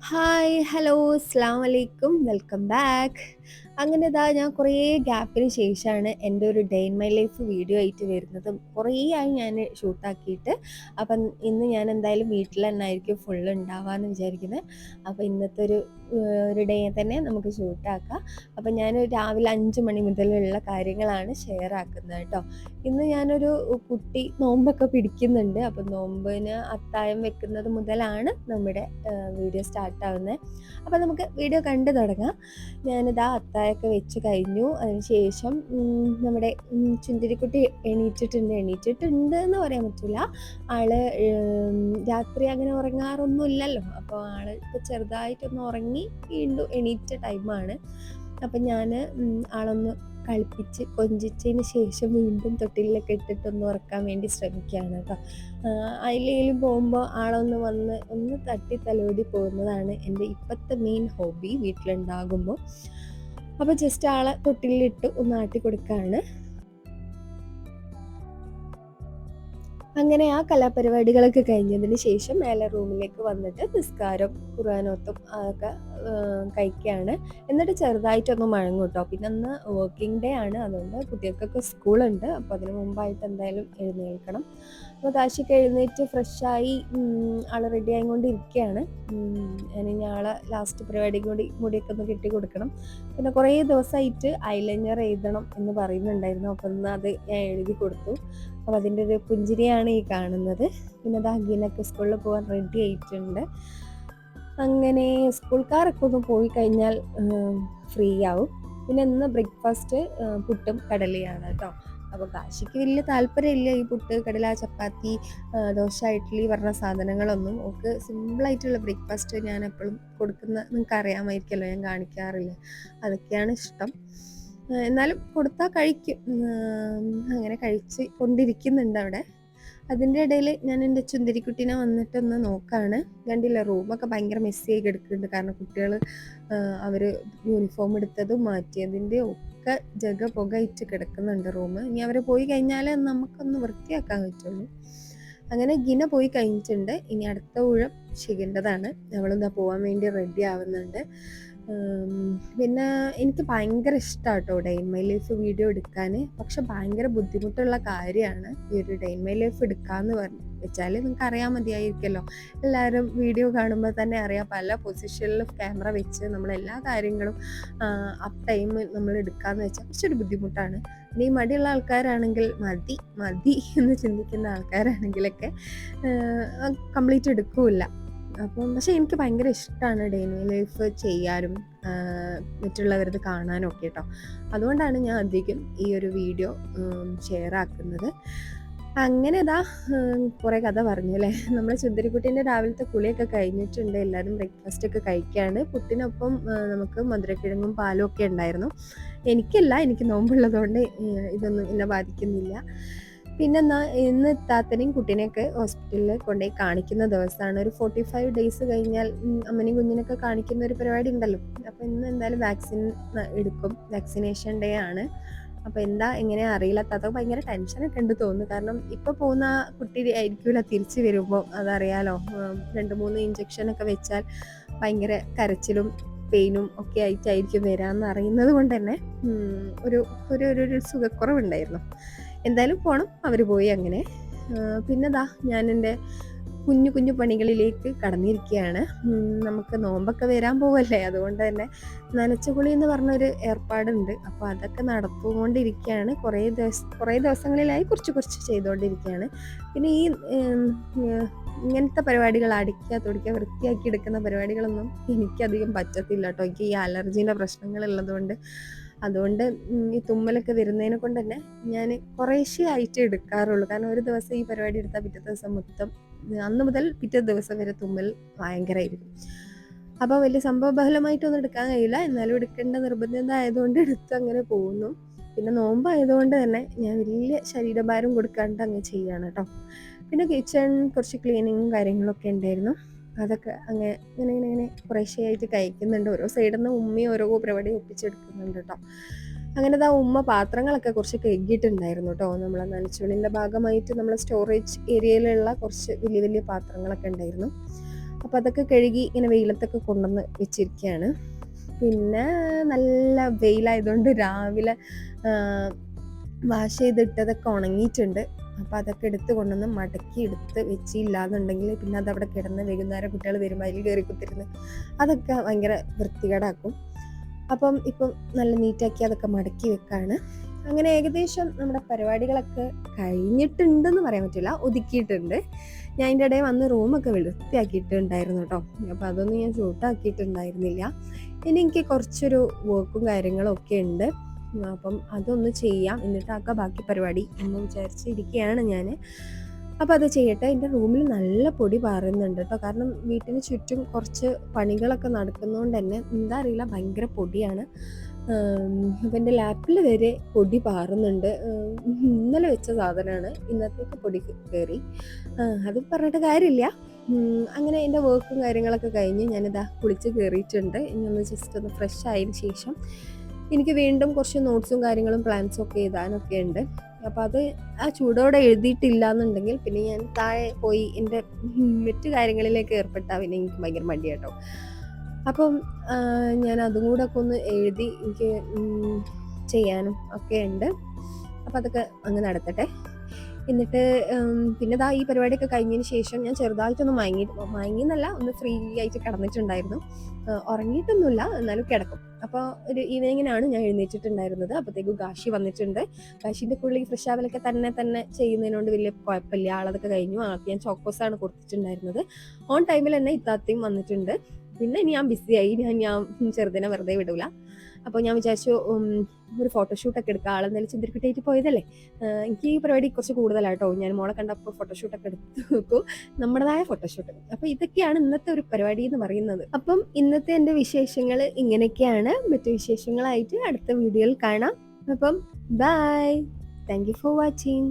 Hi hello അസ്സാം വലൈക്കും welcome back അങ്ങനെ ഇതാ ഞാൻ കുറേ ഗ്യാപ്പിന് ശേഷമാണ് എന്റെ ഒരു day in my life video ആയിട്ട് വരുന്നതും കുറേ ആയി ഞാൻ ഷൂട്ടാക്കിയിട്ട് അപ്പം ഇന്ന് ഞാൻ എന്തായാലും വീട്ടിൽ തന്നെ ആയിരിക്കും ഫുൾ ഉണ്ടാവാമെന്ന് വിചാരിക്കുന്നത് അപ്പോൾ ഇന്നത്തെ ഒരു ഒരു ഡേ തന്നെ നമുക്ക് ഷൂട്ടാക്കാം അപ്പം ഞാൻ രാവിലെ അഞ്ച് മണി മുതലുള്ള കാര്യങ്ങളാണ് ഷെയർ ആക്കുന്നത് കേട്ടോ. ഇന്ന് ഞാനൊരു കുട്ടി നോമ്പൊക്കെ പിടിക്കുന്നുണ്ട്. അപ്പം നോമ്പിന് അത്തായം വെക്കുന്നത് മുതലാണ് നമ്മുടെ വീഡിയോ സ്റ്റാർട്ട് ആവുന്നത് അപ്പോൾ നമുക്ക് വീഡിയോ കണ്ടു തുടങ്ങാം. ഞാനിതാ അത്തായൊക്കെ വെച്ച് കഴിഞ്ഞു. അതിനുശേഷം ശേഷം നമ്മുടെ ചുന്തിരിക്കുട്ടി എണീറ്റിട്ടുണ്ട്. എണീറ്റിട്ടുണ്ട് എന്ന് പറയാൻ പറ്റില്ല ആൾ രാത്രി അങ്ങനെ ഉറങ്ങാറൊന്നും ഇല്ലല്ലോ അപ്പോൾ ആൾ ഇപ്പോൾ ചെറുതായിട്ടൊന്ന് ഉറങ്ങി വീണ്ടും എണീറ്റ ടൈമാണ്. അപ്പം ഞാൻ ആളൊന്ന് കളിപ്പിച്ച് കൊഞ്ചിച്ചതിന് ശേഷം വീണ്ടും തൊട്ടിലൊക്കെ ഇട്ടിട്ടൊന്ന് ഉറക്കാൻ വേണ്ടി ശ്രമിക്കുകയാണ് കേട്ടോ. അതിലേലും പോകുമ്പോൾ ആളൊന്ന് വന്ന് ഒന്ന് തട്ടി തലോടി പോകുന്നതാണ് എന്റെ ഇപ്പോഴത്തെ മെയിൻ ഹോബി വീട്ടിലുണ്ടാകുമ്പോൾ അപ്പോൾ ജസ്റ്റ് ആളെ തൊട്ടിലിട്ട് ഒന്ന് ആട്ടി കൊടുക്കുകയാണ് അങ്ങനെ ആ കലാപരിപാടികളൊക്കെ കഴിഞ്ഞതിന് ശേഷം മേലെ റൂമിലേക്ക് വന്നിട്ട് നിസ്കാരം കുറാനോത്തും അതൊക്കെ കഴിക്കുകയാണ്. എന്നിട്ട് ചെറുതായിട്ടൊന്ന് മഴങ്ങും കേട്ടോ പിന്നെ അന്ന് വർക്കിംഗ് ഡേ ആണ്. അതുകൊണ്ട് കുട്ടികൾക്കൊക്കെ സ്കൂളുണ്ട്. അപ്പോൾ അതിന് മുമ്പായിട്ട് എന്തായാലും എഴുന്നേൽക്കണം. അപ്പോൾ കാശിക്ക് എഴുന്നേറ്റ് ഫ്രഷായി ആൾ റെഡി ആയിക്കൊണ്ടിരിക്കുകയാണ്. ഇനി ആളെ ലാസ്റ്റ് പരിപാടി കൂടി മുടിയൊക്കെ ഒന്ന് കെട്ടി കൊടുക്കണം. പിന്നെ കുറേ ദിവസമായിട്ട് ഐലൈനർ എഴുതണം എന്ന് പറയുന്നുണ്ടായിരുന്നു. അപ്പോൾ ഇന്ന് അത് ഞാൻ എഴുതി കൊടുത്തു. അപ്പോൾ അതിന്റെ ഒരു പുഞ്ചിരിയാണ് ഈ കാണുന്നത്. പിന്നെ അത് അഗീനൊക്കെ സ്കൂളിൽ പോകാൻ റെഡി ആയിട്ടുണ്ട്. അങ്ങനെ സ്കൂൾക്കാരൊക്കെ ഒന്ന് പോയി കഴിഞ്ഞാൽ ഫ്രീ ആവും. പിന്നെ ഇന്ന് ബ്രേക്ക്ഫാസ്റ്റ് പുട്ടും കടലയാണ് കേട്ടോ. അപ്പോൾ കാശിക്ക് വലിയ താല്പര്യമില്ല ഈ പുട്ട് കടല ചപ്പാത്തി ദോശ ഇഡ്ഡലി പറഞ്ഞ സാധനങ്ങളൊന്നും. ഒക്കെ സിമ്പിളായിട്ടുള്ള ബ്രേക്ക്ഫാസ്റ്റ് ഞാൻ എപ്പോഴും കൊടുക്കുന്ന നിങ്ങൾക്ക് അറിയാമായിരിക്കല്ലോ ഞാൻ കാണിക്കാറില്ല. അതൊക്കെയാണ് ഇഷ്ടം. എന്നാലും കൊടുത്താൽ കഴിക്കും. അങ്ങനെ കഴിച്ച് കൊണ്ടിരിക്കുന്നുണ്ട് അവിടെ. അതിന്റെ ഇടയിൽ ഞാൻ എന്റെ ചുന്തിരിക്കുട്ടീനെ വന്നിട്ടൊന്ന് നോക്കാണ്. കണ്ടില്ല റൂമൊക്കെ ഭയങ്കര ആയി കിടക്കുന്നുണ്ട്. കാരണം കുട്ടികൾ അവർ യൂണിഫോം എടുത്തതും മാറ്റിയതിന്റെ ഒക്കെ ജഗ പുകയിട്ട് കിടക്കുന്നുണ്ട് റൂം. ഇനി അവർ പോയി കഴിഞ്ഞാൽ നമുക്കൊന്ന് വൃത്തിയാക്കാൻ പറ്റുള്ളൂ. അങ്ങനെ ഗിന പോയി കഴിഞ്ഞിട്ടുണ്ട്. ഇനി അടുത്ത ഊഴം ശിഖിന്റെതാണ്. അവളെന്താ പോകാൻ വേണ്ടി റെഡി ആവുന്നുണ്ട്. പിന്നെ എനിക്ക് ഭയങ്കര ഇഷ്ടമാണ് കേട്ടോ ഡെയിൻ മൈ ലൈഫ് വീഡിയോ എടുക്കാൻ. പക്ഷെ ഭയങ്കര ബുദ്ധിമുട്ടുള്ള കാര്യമാണ് ഈ ഒരു ഡെയിൻ മൈ ലൈഫ് എടുക്കാന്ന് പറഞ്ഞു. വെച്ചാൽ നിങ്ങൾക്ക് അറിയാൻ മതിയായിരിക്കുമല്ലോ എല്ലാവരും വീഡിയോ കാണുമ്പോൾ തന്നെ അറിയാം പല പൊസിഷനിൽ ക്യാമറ വെച്ച് നമ്മൾ എല്ലാ കാര്യങ്ങളും അപ്പ് ടൈം നമ്മൾ എടുക്കാന്ന് വെച്ചാൽ കുറച്ചൊരു ബുദ്ധിമുട്ടാണ്. ഇനി മടിയുള്ള ആൾക്കാരാണെങ്കിൽ മതി മതി എന്ന് ചിന്തിക്കുന്ന ആൾക്കാരാണെങ്കിലൊക്കെ കംപ്ലീറ്റ് എടുക്കൂല അപ്പം പക്ഷെ എനിക്ക് ഭയങ്കര ഇഷ്ടമാണ് ഡെയിലി ലൈഫ് ചെയ്യാനും മറ്റുള്ളവരത് കാണാനും ഒക്കെ കേട്ടോ അതുകൊണ്ടാണ് ഞാൻ അധികം ഈ ഒരു വീഡിയോ ഷെയർ ആക്കുന്നത് അങ്ങനെ ഇതാ കുറേ കഥ പറഞ്ഞു അല്ലേ നമ്മൾ ചുന്ദരിക്കുട്ടീന്റെ രാവിലത്തെ കുളിയൊക്കെ കഴിഞ്ഞിട്ടുണ്ട്. എല്ലാവരും ബ്രേക്ക്ഫാസ്റ്റ് ഒക്കെ കഴിക്കുകയാണ് പുട്ടിനൊപ്പം നമുക്ക് മധുരക്കിഴങ്ങും പാലും ഒക്കെ ഉണ്ടായിരുന്നു. എനിക്കല്ല എനിക്ക് നോമ്പുള്ളതുകൊണ്ട് ഇതൊന്നും എന്നെ ബാധിക്കുന്നില്ല. പിന്നെന്നാ ഇന്ന് താത്തനെയും കുട്ടീനെയൊക്കെ ഹോസ്പിറ്റലിൽ കൊണ്ടുപോയി കാണിക്കുന്ന ദിവസമാണ്. ഒരു ഫോർട്ടി ഫൈവ് ഡേയ്സ് കഴിഞ്ഞാൽ അമ്മനെയും കുഞ്ഞിനൊക്കെ കാണിക്കുന്ന ഒരു പരിപാടി ഉണ്ടല്ലോ. അപ്പോൾ ഇന്ന് എന്തായാലും വാക്സിൻ എടുക്കും. വാക്സിനേഷൻ ഡേ ആണ്. അപ്പോൾ എന്താ എങ്ങനെ അറിയില്ല. താത്ത ഭയങ്കര ടെൻഷനൊക്കെ ഉണ്ട് തോന്നുന്നു. കാരണം ഇപ്പോൾ പോകുന്ന കുട്ടി ആയിരിക്കില്ല തിരിച്ചു വരുമ്പോൾ അതറിയാലോ. രണ്ട് മൂന്ന് ഇഞ്ചക്ഷനൊക്കെ വെച്ചാൽ ഭയങ്കര കരച്ചിലും പെയിനും ഒക്കെ ആയിട്ടായിരിക്കും വരാമെന്ന് അറിയുന്നത് കൊണ്ട് തന്നെ ഒരു ഒരു ഒരു സുഖക്കുറവുണ്ടായിരുന്നു. എന്തായാലും പോണം. അവർ പോയി അങ്ങനെ. പിന്നെതാ ഞാൻ എന്റെ കുഞ്ഞു കുഞ്ഞു പണികളിലേക്ക് കടന്നിരിക്കുകയാണ്. നമുക്ക് നോമ്പൊക്കെ വരാൻ പോവല്ലേ? അതുകൊണ്ട് തന്നെ നനച്ചുകുളി എന്ന് പറഞ്ഞൊരു ഏർപ്പാടുണ്ട്. അപ്പോൾ അതൊക്കെ നടത്തുകൊണ്ടിരിക്കുകയാണ്. കുറേ ദിവസം കുറേ ദിവസങ്ങളിലായി കുറച്ച് കുറച്ച് ചെയ്തുകൊണ്ടിരിക്കുകയാണ്. പിന്നെ ഈ ഇങ്ങനത്തെ പരിപാടികൾ അടിക്കുക തുടിക്കുക വൃത്തിയാക്കി എടുക്കുന്ന പരിപാടികളൊന്നും എനിക്കധികം പറ്റത്തില്ല കേട്ടോ. എനിക്ക് ഈ അലർജീന്റെ പ്രശ്നങ്ങളുള്ളതുകൊണ്ട്. അതുകൊണ്ട് ഈ തുമ്മലൊക്കെ വരുന്നതിനെ കൊണ്ട് തന്നെ ഞാൻ കുറേശ്ശേ ആയിട്ട് എടുക്കാറുള്ളൂ. കാരണം ഒരു ദിവസം ഈ പരിപാടി എടുത്താൽ പിറ്റേ ദിവസം മൊത്തം അന്ന് മുതൽ പിറ്റേ ദിവസം വരെ തുമ്മൽ ഭയങ്കരമായിരിക്കും അപ്പോൾ വലിയ സംഭവബഹലമായിട്ടൊന്നും എടുക്കാൻ കഴിയില്ല. എന്നാലും എടുക്കേണ്ട നിർബന്ധത ആയതുകൊണ്ട് എടുത്ത് അങ്ങനെ പോകുന്നു. പിന്നെ നോമ്പായതുകൊണ്ട് തന്നെ ഞാൻ വലിയ ശരീരഭാരം കൊടുക്കാണ്ട് അങ്ങ് ചെയ്യാണ് കേട്ടോ. പിന്നെ കിച്ചൺ കുറച്ച് ക്ലീനിങ്ങും കാര്യങ്ങളൊക്കെ ഉണ്ടായിരുന്നു. അതൊക്കെ അങ്ങനെ ഇങ്ങനെ ഇങ്ങനെ ഇങ്ങനെ കുറേശ്ശെയായിട്ട് കഴിക്കുന്നുണ്ട്. ഓരോ സൈഡിൽ നിന്ന് ഉമ്മയും ഓരോ പരിപാടി ഒപ്പിച്ചെടുക്കുന്നുണ്ട് കേട്ടോ അങ്ങനെ ആ ഉമ്മ പാത്രങ്ങളൊക്കെ കുറച്ച് കഴുകിയിട്ടുണ്ടായിരുന്നു കേട്ടോ നമ്മളെ നനച്ചുള്ളിന്റെ ഭാഗമായിട്ട് നമ്മളെ സ്റ്റോറേജ് ഏരിയയിലുള്ള കുറച്ച് വലിയ വലിയ പാത്രങ്ങളൊക്കെ ഉണ്ടായിരുന്നു. അപ്പം അതൊക്കെ കഴുകി ഇങ്ങനെ വെയിലത്തൊക്കെ കൊണ്ടുവന്ന് വെച്ചിരിക്കുകയാണ്. പിന്നെ നല്ല വെയിലായതുകൊണ്ട് രാവിലെ വാഷ് ചെയ്തിട്ടതൊക്കെ ഉണങ്ങിയിട്ടുണ്ട്. അപ്പോൾ അതൊക്കെ എടുത്ത് കൊണ്ടുവന്ന് മടക്കി എടുത്ത് വെച്ചില്ല എന്നുണ്ടെങ്കിൽ പിന്നെ അതവിടെ കിടന്ന് വൈകുന്നേരം കുട്ടികൾ വരുമ്പോൾ അതിൽ കയറി കുത്തിരുന്ന്. അതൊക്കെ ഭയങ്കര വൃത്തികേടാക്കും. അപ്പം ഇപ്പം നല്ല നീറ്റാക്കി അതൊക്കെ മടക്കി വെക്കാണ്. അങ്ങനെ ഏകദേശം നമ്മുടെ പരിപാടികളൊക്കെ കഴിഞ്ഞിട്ടുണ്ടെന്ന് പറയാൻ പറ്റില്ല. ഒതുക്കിയിട്ടുണ്ട്. ഞാൻ അതിന്റെ ഇടയിൽ വന്ന് റൂമൊക്കെ വൃത്തിയാക്കിയിട്ടുണ്ടായിരുന്നു കേട്ടോ. അപ്പോൾ അതൊന്നും ഞാൻ ഷൂട്ടാക്കിയിട്ടുണ്ടായിരുന്നില്ല ഇനി എനിക്ക് കുറച്ചൊരു വർക്കും കാര്യങ്ങളും ഒക്കെ ഉണ്ട്. അപ്പം അതൊന്ന് ചെയ്യാം. എന്നിട്ടാക്കാം ബാക്കി പരിപാടി എന്ന് വിചാരിച്ചിരിക്കുകയാണ് ഞാൻ അപ്പോൾ അത് ചെയ്യട്ടെ. എന്റെ റൂമിൽ നല്ല പൊടി പാറുന്നുണ്ട് കേട്ടോ. കാരണം വീട്ടിന് ചുറ്റും കുറച്ച് പണികളൊക്കെ നടക്കുന്നതുകൊണ്ട് തന്നെ എന്താ അറിയില്ല ഭയങ്കര പൊടിയാണ്. അപ്പം എന്റെ ലാപ്പിൽ വരെ പൊടി പാറുന്നുണ്ട്. ഇന്നലെ വെച്ച സാധനമാണ്. ഇന്നത്തേക്ക് പൊടി കയറി അത് പറഞ്ഞിട്ട് കാര്യമില്ല. അങ്ങനെ എന്റെ വർക്കും കാര്യങ്ങളൊക്കെ കഴിഞ്ഞ് ഞാനിതാ കുളിച്ച് കയറിയിട്ടുണ്ട് ഇനി ഒന്ന് ജസ്റ്റ് ഒന്ന് ഫ്രഷ് ആയതിന് ശേഷം എനിക്ക് വീണ്ടും കുറച്ച് നോട്ട്സും കാര്യങ്ങളും പ്ലാൻസും ഒക്കെ എഴുതാനൊക്കെ ഉണ്ട്. അപ്പോൾ അത് ആ ചൂടോടെ എഴുതിയിട്ടില്ല എന്നുണ്ടെങ്കിൽ പിന്നെ ഞാൻ താഴെ പോയി എന്റെ മറ്റു കാര്യങ്ങളിലേക്ക് ഏർപ്പെട്ടാൽ പിന്നെ എനിക്ക് ഭയങ്കര മടിയാട്ടോ. അപ്പം ഞാൻ അതും കൂടെ ഒക്കെ ഒന്ന് എഴുതി എനിക്ക് ചെയ്യാനും ഒക്കെ ഉണ്ട്. അപ്പം അതൊക്കെ അങ്ങ് നടത്തട്ടെ. എന്നിട്ട് പിന്നെ ദാ ഈ പരിപാടിയൊക്കെ കഴിഞ്ഞതിന് ശേഷം ഞാൻ ചെറുതായിട്ടൊന്ന് മയങ്ങി മയങ്ങിന്നല്ല ഒന്ന് ഫ്രീ ആയിട്ട് കിടന്നിട്ടുണ്ടായിരുന്നു. ഉറങ്ങിയിട്ടൊന്നുമില്ല എന്നാലും കിടക്കും. അപ്പോൾ ഒരു ഈവനിങ്ങിനാണ് ഞാൻ എഴുന്നേറ്റിട്ടുണ്ടായിരുന്നത്. അപ്പോഴത്തേക്കും കാശി വന്നിട്ടുണ്ട്. കാശിന്റെ പുള്ളി ഫ്രഷ് ആവലൊക്കെ തന്നെ തന്നെ ചെയ്യുന്നതിനോട് വലിയ കുഴപ്പമില്ല. ആളതൊക്കെ കഴിഞ്ഞു. ആൾക്ക് ഞാൻ ചോക്കോസാണ് കൊടുത്തിട്ടുണ്ടായിരുന്നത്. ഓൺ ടൈമിൽ തന്നെ ഇത്താത്തയും വന്നിട്ടുണ്ട്. പിന്നെ ഇനി ഞാൻ ബിസിയായി ഞാൻ ഞാൻ ചെറുതിനെ വെറുതെ വിടൂല. അപ്പോൾ ഞാൻ വിചാരിച്ചു ഒരു ഫോട്ടോഷൂട്ടൊക്കെ എടുക്കാം. ആളെന്തായാലും ചിന്തിരിക്കട്ടായിട്ട് പോയതല്ലേ. എനിക്ക് ഈ പരിപാടി കുറച്ച് കൂടുതലായിട്ടോ ഞാൻ മോളെ കണ്ടപ്പോൾ ഫോട്ടോഷൂട്ടൊക്കെ എടുത്ത് നോക്കൂ. നമ്മുടേതായ ഫോട്ടോഷൂട്ട് അപ്പോൾ ഇതൊക്കെയാണ് ഇന്നത്തെ ഒരു പരിപാടി എന്ന് പറയുന്നത്. അപ്പം ഇന്നത്തെ എന്റെ വിശേഷങ്ങൾ ഇങ്ങനെയൊക്കെയാണ്. മറ്റു വിശേഷങ്ങളായിട്ട് അടുത്ത വീഡിയോയിൽ കാണാം. അപ്പം bye thank you for watching